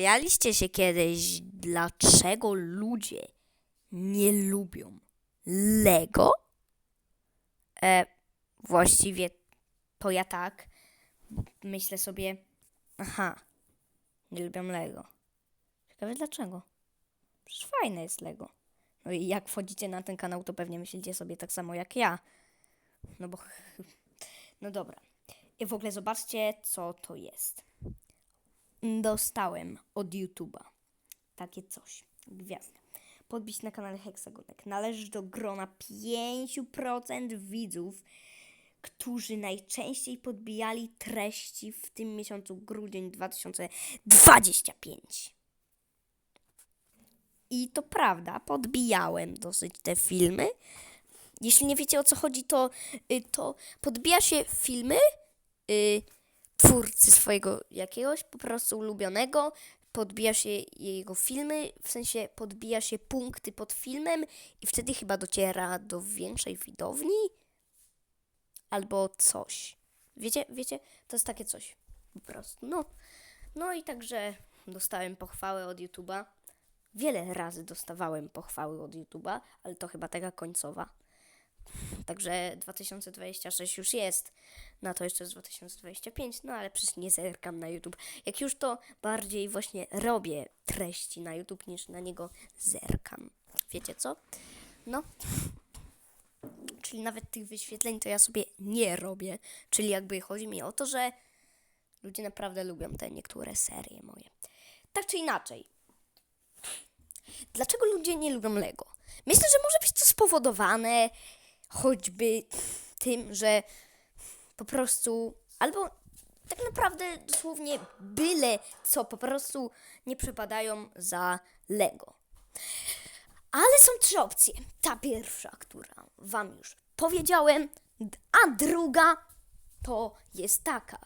Zastanawialiście się kiedyś, dlaczego ludzie nie lubią Lego? E, właściwie to ja tak. Myślę sobie, aha, nie lubią Lego. Ciekawe dlaczego. Przecież fajne jest Lego. No i jak wchodzicie na ten kanał, to pewnie myślicie sobie tak samo jak ja. No bo. No dobra. I w ogóle zobaczcie, co to jest. Dostałem od YouTube'a takie coś. Gwiazdę. Podbić na kanale Heksagonek. Należysz do grona 5% widzów, którzy najczęściej podbijali treści w tym miesiącu grudzień 2025. I to prawda, podbijałem dosyć te filmy. Jeśli nie wiecie o co chodzi, to, y, to podbija się filmy y, twórcy swojego jakiegoś po prostu ulubionego, podbija się jego filmy, w sensie podbija się punkty pod filmem i wtedy chyba dociera do większej widowni albo coś. Wiecie, wiecie, to jest takie coś po prostu. No, no i także dostałem pochwałę od YouTube'a. Wiele razy dostawałem pochwały od YouTube'a, ale to chyba taka końcowa. Także 2026 już jest. Na to jeszcze jest 2025, no ale przecież nie zerkam na YouTube. Jak już to bardziej właśnie robię treści na YouTube niż na niego zerkam. Wiecie co? No. Czyli nawet tych wyświetleń to ja sobie nie robię. Czyli jakby chodzi mi o to, że ludzie naprawdę lubią te niektóre serie moje. Tak czy inaczej. Dlaczego ludzie nie lubią Lego? Myślę, że może być to spowodowane choćby tym, że po prostu albo tak naprawdę dosłownie byle co, po prostu nie przepadają za Lego. Ale są trzy opcje. Ta pierwsza, która Wam już powiedziałem, a druga to jest taka,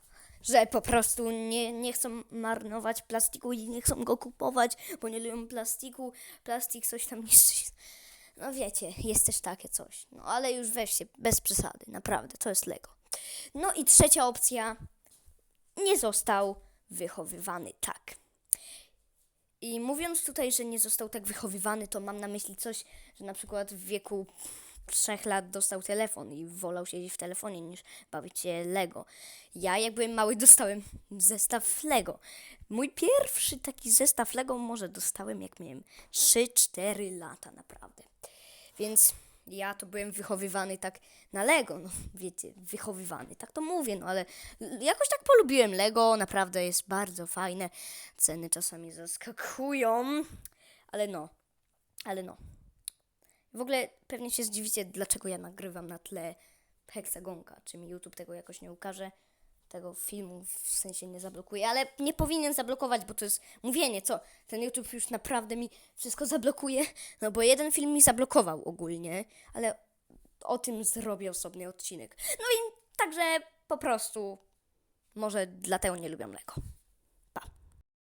że po prostu nie, nie chcą marnować plastiku i nie chcą go kupować, bo nie lubią plastiku. Plastik coś tam niszczy. No wiecie, jest też takie coś. No ale już weźcie, bez przesady, naprawdę, to jest Lego. No i trzecia opcja, nie został wychowywany tak. I mówiąc tutaj, że nie został tak wychowywany, to mam na myśli coś, że na przykład w wieku trzech lat dostał telefon i wolał siedzieć w telefonie niż bawić się Lego. Ja jak byłem mały dostałem zestaw Lego. Mój pierwszy taki zestaw Lego może dostałem jak miałem 3-4 lata naprawdę. Więc ja to byłem wychowywany tak na Lego, no wiecie, wychowywany, tak to mówię, no ale jakoś tak polubiłem Lego, naprawdę jest bardzo fajne. Ceny czasami zaskakują, ale no, ale no. W ogóle pewnie się zdziwicie, dlaczego ja nagrywam na tle heksagonka. Czy mi YouTube tego jakoś nie ukaże, tego filmu w sensie nie zablokuje, ale nie powinien zablokować, bo to jest mówienie, co? Ten YouTube już naprawdę mi wszystko zablokuje, no bo jeden film mi zablokował ogólnie, ale o tym zrobię osobny odcinek. No i także po prostu może dlatego nie lubią Lego.